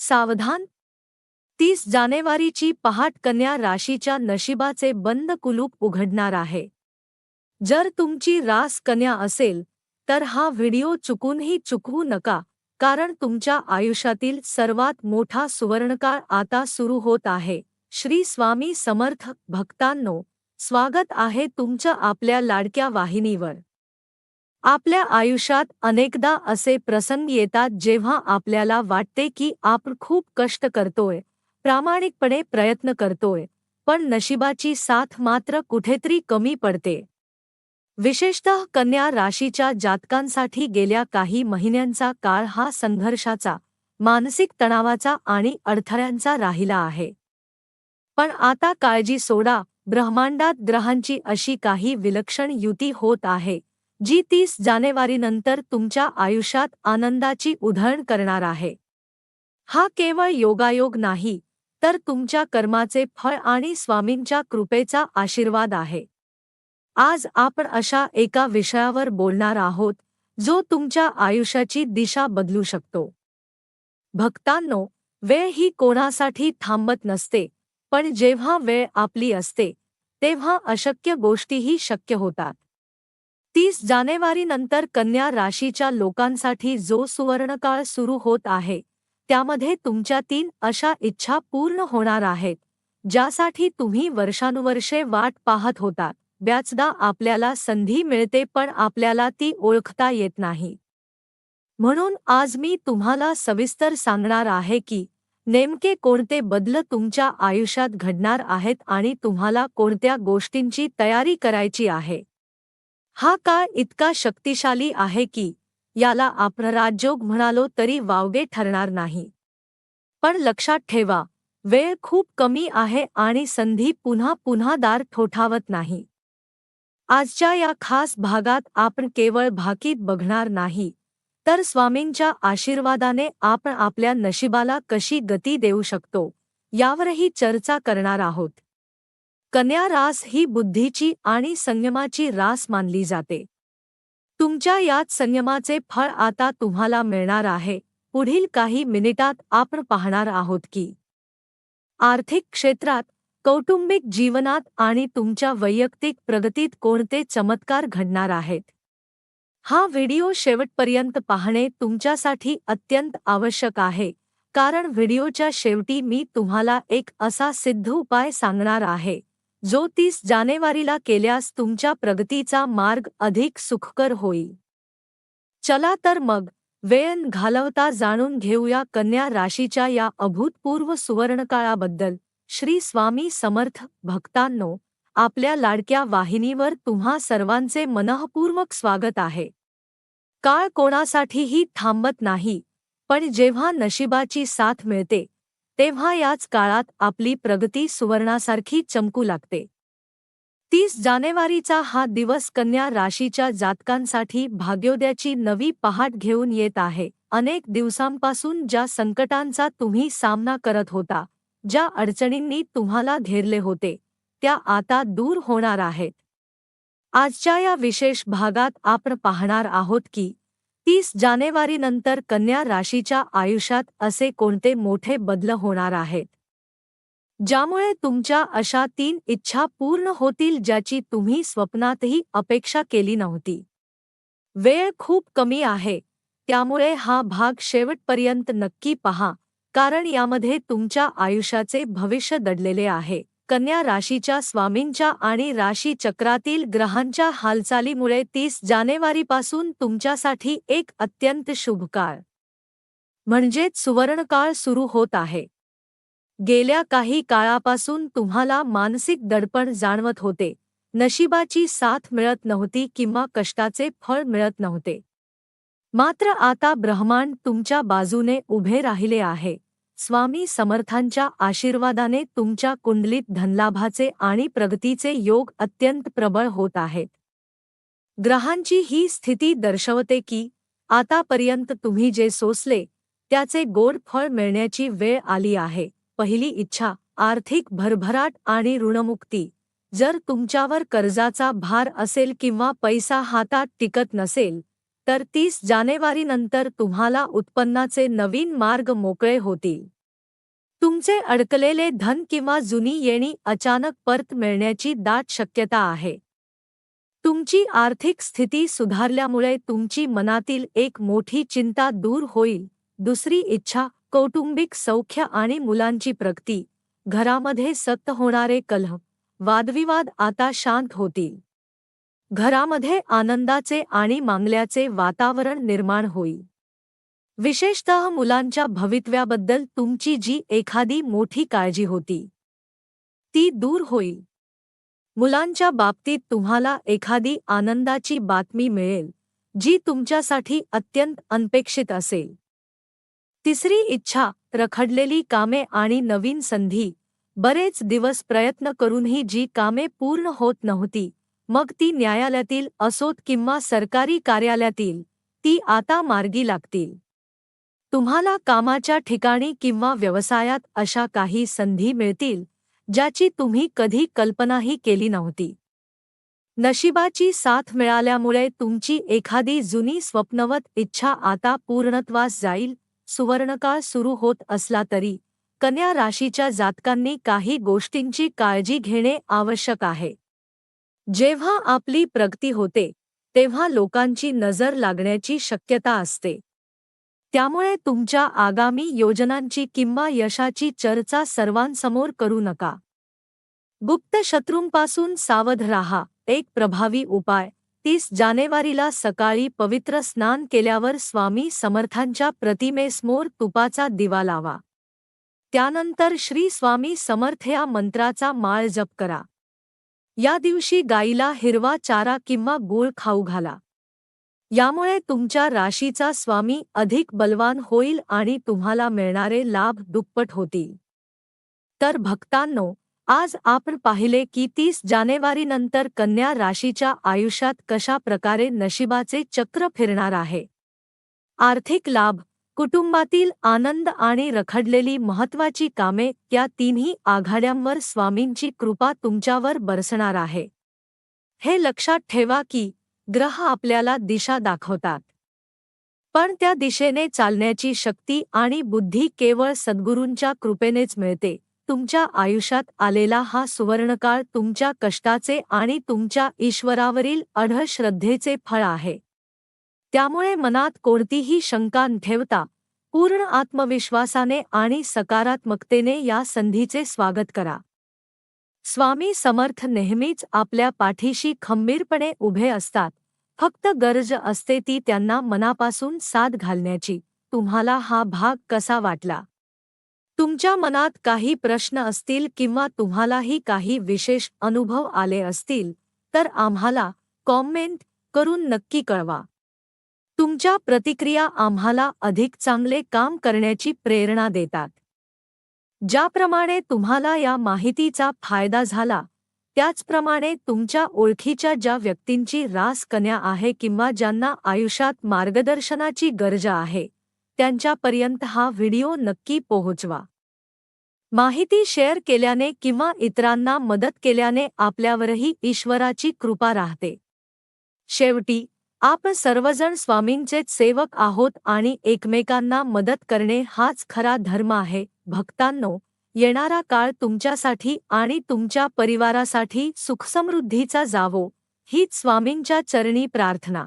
सावधान. तीस जानेवारीची पहाट कन्या राशीच्या नशिबाचे बंद कुलूप उघडणार आहे. जर तुमची रास कन्या असेल तर हा व्हिडिओ चुकूनही चुकवू नका कारण तुमच्या आयुष्यातील सर्वात मोठा सुवर्णकाळ आता सुरू होत आहे. श्री स्वामी समर्थ भक्तांनो स्वागत आहे तुमचं आपल्या लाडक्या वाहिनीवर. आपल्या आयुष्यात अनेकदा असे प्रसंग येतात जेव्हा आपल्याला वाटते की आपण खूप कष्ट करतोय प्रामाणिकपणे प्रयत्न करतोय पण नशिबाची साथ मात्र कुठेतरी कमी पडते. विशेषतः कन्या राशीच्या जातकांसाठी गेल्या काही महिन्यांचा काळ हा संघर्षाचा मानसिक तणावाचा आणि अडथळ्यांचा राहिला आहे. पण आता काळजी सोडा ब्रह्मांडात ग्रहांची अशी काही विलक्षण युती होत आहे. जी तीस जानेवारीनंतर तुमच्या आयुष्यात आनंदाची उधळण करणार आहे. हा केवळ योगायोग नाही तर तुमच्या कर्माचे फळ आणि स्वामींच्या कृपेचा आशीर्वाद आहे. आज आपण अशा एका विषयावर बोलणार आहोत जो तुमच्या आयुष्याची दिशा बदलू शकतो. भक्तांनो वेळ ही कोणासाठी थांबत नसते पण जेव्हा वेळ आपली असते तेव्हा अशक्य गोष्टीही शक्य होतात. तीस जानेवारीनंतर कन्या राशीच्या लोकांसाठी जो सुवर्णकाळ सुरू होत आहे त्यामध्ये तुमच्या तीन अशा इच्छा पूर्ण होणार आहेत ज्यासाठी तुम्ही वर्षानुवर्षे वाट पाहत होता. ब्याचदा आपल्याला संधी मिळते पण आपल्याला ती ओळखता येत नाही. म्हणून आज मी तुम्हाला सविस्तर सांगणार आहे की नेमके कोणते बदल तुमच्या आयुष्यात घडणार आहेत आणि तुम्हाला कोणत्या गोष्टींची तयारी करायची आहे? हा काळ इतका शक्तिशाली आहे की याला आपण राजयोग म्हणालो तरी वावगे ठरणार नाही. पण लक्षात ठेवा वेळ खूप कमी आहे आणि संधी पुन्हा पुन्हा दार ठोठावत नाही. आजच्या या खास भागात आपण केवळ भाकीत बघणार नाही तर स्वामींच्या आशीर्वादाने आपण आपल्या नशिबाला कशी गती देऊ शकतो यावरही चर्चा करणार आहोत. कन्या रास ही बुद्धीची आणि संयमाची रास मानली जाते. तुमच्या यात संयमाचे फळ आता तुम्हाला मिळणार आहे. पुढील काही मिनिटात आपण पाहणार आहोत की आर्थिक क्षेत्रात कौटुंबिक जीवनात आणि तुमच्या वैयक्तिक प्रगतीत कोणते चमत्कार घडणार आहेत? हा व्हिडिओ शेवटपर्यंत पाहणे तुमच्यासाठी अत्यंत आवश्यक आहे. कारण व्हिडिओच्या शेवटी मी तुम्हाला एक असा सिद्ध उपाय सांगणार आहे. जो तीस जानेवारीला केल्यास तुमच्या प्रगतीचा मार्ग अधिक सुखकर होईल. चला तर मग वेळ घालवता जाणून घेऊया कन्या राशीच्या या अभूतपूर्व सुवर्णकाळाबद्दल. श्री स्वामी समर्थ भक्तांनो आपल्या लाडक्या वाहिनीवर तुम्हा सर्वांचे मनःपूर्वक स्वागत आहे. काळ कोणासाठीही थांबत नाही पण जेव्हा नशिबाची साथ मिळते तेव्हा याच काळात आपली प्रगती सुवर्णासारखी चमकू लागते. तीस जानेवारीचा हा दिवस कन्या राशीच्या जातकांसाठी भाग्योदयाची नवी पहाट घेऊन येत आहे. अनेक दिवसांपासून ज्या संकटांचा तुम्ही सामना करत होता ज्या अडचणींनी तुम्हाला घेरले होते त्या आता दूर होणार आहेत. आजच्या या विशेष भागात आपण पाहणार आहोत की तीस जानेवारीनंतर कन्या राशीच्या आयुष्यात असे कोणते मोठे बदल होणार आहेत? ज्यामुळे तुमच्या अशा तीन इच्छा पूर्ण होतील ज्याची तुम्ही स्वप्नातही अपेक्षा केली नव्हती. वेळ खूप कमी आहे, त्यामुळे हा भाग शेवटपर्यंत नक्की पहा, कारण यामध्ये तुमच्या आयुष्याचे भविष्य दडलेले आहे. कन्या राशीच्या स्वामींच्या आणि राशी चक्रातील ग्रहांच्या हालचालीमुळे तीस जानेवारीपासून तुमच्यासाठी एक अत्यंत शुभ काळ. म्हणजेच सुवर्णकाळ सुरू होत आहे. गेल्या काही काळापासून तुम्हाला मानसिक दडपण जाणवत होते. नशिबाची साथ मिळत नव्हती किंवा कष्टाचे फळ मिळत नव्हते. मात्र आता ब्रह्मांड तुमच्या बाजूने उभे राहिले आहे. स्वामी समर्थांच्या आशीर्वादाने तुमच्या कुंडलीत धनलाभाचे आणि प्रगतीचे योग अत्यंत प्रबळ होत आहेत. ग्रहांची ही स्थिती दर्शवते की आतापर्यंत तुम्ही जे सोसले त्याचे गोड फळ मिळण्याची वेळ आली आहे. पहिली इच्छा आर्थिक भरभराट आणि ऋणमुक्ती. जर तुमच्यावर कर्जाचा भार असेल किंवा पैसा हातात टिकत नसेल तर तीस जानेवारीनंतर तुम्हाला उत्पन्नाचे नवीन मार्ग मोकळे होतील. तुमचे अडकलेले धन किंवा जुनी येणी अचानक परत मिळण्याची दाट शक्यता आहे. तुमची आर्थिक स्थिती सुधारल्यामुळे तुमची मनातील एक मोठी चिंता दूर होईल. दुसरी इच्छा कौटुंबिक सौख्य आणि मुलांची प्रगती. घरामध्ये सत्त होणारे कलह. वादविवाद आता शांत होतील. घरामध्ये आनंदाचे आणि मांगल्याचे वातावरण निर्माण होईल विशेषतः मुलांच्या भवितव्याबद्दल तुमची जी एखादी मोठी काळजी होती ती दूर होईल मुलांच्या बाबतीत तुम्हाला एखादी आनंदाची बातमी मिळेल जी तुमच्यासाठी अत्यंत अनपेक्षित असेल. तिसरी इच्छा रखडलेली कामे आणि नवीन संधी बरेच दिवस प्रयत्न करूनही जी कामे पूर्ण होत नव्हती मग ती न्यायालयातील असोत किंवा सरकारी कार्यालयातील ती आता मार्गी लागतील. तुम्हाला कामाच्या ठिकाणी किंवा व्यवसायात अशा काही संधी मिळतील ज्याची तुम्ही कधी कल्पनाही केली नव्हती. नशिबाची साथ मिळाल्यामुळे तुमची एखादी जुनी स्वप्नवत इच्छा आता पूर्णत्वास जाईल सुवर्णकाळ सुरू होत असला तरी कन्या राशीच्या जातकांनी काही गोष्टींची काळजी घेणे आवश्यक आहे. जेव्हा आपली प्रगती होते तेव्हा लोकांची नजर लागण्याची शक्यता असते. त्यामुळे तुमच्या आगामी योजनांची किंवा यशाची चर्चा सर्वांसमोर करू नका. गुप्त शत्रूंपासून सावध राहा. एक प्रभावी उपाय तीस जानेवारीला सकाळी पवित्र स्नान केल्यावर स्वामी समर्थांच्या प्रतिमेसमोर तुपाचा दिवा लावा. त्यानंतर श्री स्वामी समर्थ या मंत्राचा माळ जप करा. या दिवशी गाईला हिरवा चारा किंवा गूळ खाऊ घाला. यामुळे तुमच्या राशीचा स्वामी अधिक बलवान होईल आणि तुम्हाला मिळणारे लाभ दुप्पट होतील. तर भक्तांनो आज आपण पाहिले की तीस जानेवारीनंतर कन्या राशीच्या आयुष्यात कशा प्रकारे नशिबाचे चक्र फिरणार आहे. आर्थिक लाभ कुटुंबातील आनंद आणि रखडलेली महत्वाची कामे या तिन्ही आघाड्यांवर स्वामींची कृपा तुमच्यावर बरसणार आहे. हे लक्षात ठेवा की ग्रह आपल्याला दिशा दाखवतात. पण त्या दिशेने चालण्याची शक्ती आणि बुद्धी केवळ सद्गुरूंच्या कृपेनेच मिळते. तुमच्या आयुष्यात आलेला हा सुवर्णकाळ तुमच्या कष्टाचे आणि तुमच्या ईश्वरावरील अढळ श्रद्धेचे फळ आहे. त्यामुळे मनात कोणतीही शंका न ठेवता पूर्ण आत्मविश्वासाने आणि सकारात्मकतेने या संधीचे स्वागत करा. स्वामी समर्थ नेहमीच आपल्या पाठीशी खंबीरपणे उभे असतात. फक्त गरज असते ती त्यांना मनापासून साथ घालण्याची. तुम्हाला हा भाग कसा वाटला? तुमच्या मनात काही प्रश्न असतील किंवा तुम्हालाही काही विशेष अनुभव आले असतील तर आम्हाला कॉमेंट करून नक्की कळवा. तुमच्या प्रतिक्रिया आम्हाला अधिक चांगले काम करण्याची प्रेरणा देतात. ज्याप्रमाणे तुम्हाला या माहितीचा फायदा झाला त्याचप्रमाणे तुमच्या ओळखीच्या ज्या व्यक्तींची रास कन्या आहे किंवा ज्यांना आयुष्यात मार्गदर्शनाची गरज आहे त्यांच्यापर्यंत हा व्हिडिओ नक्की पोहोचवा. माहिती शेअर केल्याने किंवा इतरांना मदत केल्याने आपल्यावरही ईश्वराची कृपा राहते. शेवटी आपण सर्वजण स्वामींचेच सेवक आहोत आणि एकमेकांना मदत करणे हाच खरा धर्म आहे. भक्तांनो येणारा काळ तुमच्यासाठी आणि तुमच्या परिवारासाठी सुखसमृद्धीचा जावो. हीच स्वामींच्या चरणी प्रार्थना.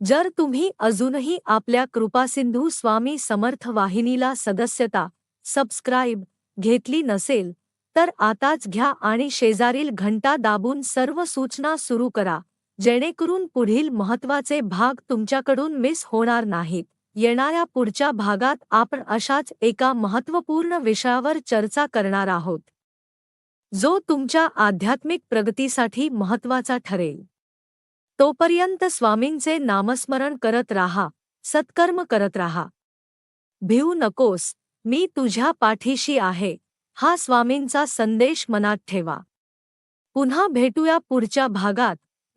जर तुम्ही अजूनही आपल्या कृपासिंधू स्वामी समर्थ वाहिनीला सदस्यता सबस्क्राईब घेतली नसेल तर आताच घ्या आणि शेजारील घंटा दाबून सर्व सूचना सुरू करा. जेणेकरून पुढील महत्त्वाचे भाग तुमच्याकडून मिस होणार नाहीत. येणाऱ्या पुढच्या भागात आपण अशाच एका महत्त्वपूर्ण विषयावर चर्चा करणार आहोत. जो तुमच्या आध्यात्मिक प्रगतीसाठी महत्त्वाचा ठरेल. तोपर्यंत स्वामींचे नामस्मरण करत राहा सत्कर्म करत राहा. भिवू नकोस मी तुझ्या पाठीशी आहे हा स्वामींचा संदेश मनात ठेवा. पुन्हा भेटूया पुढच्या भागात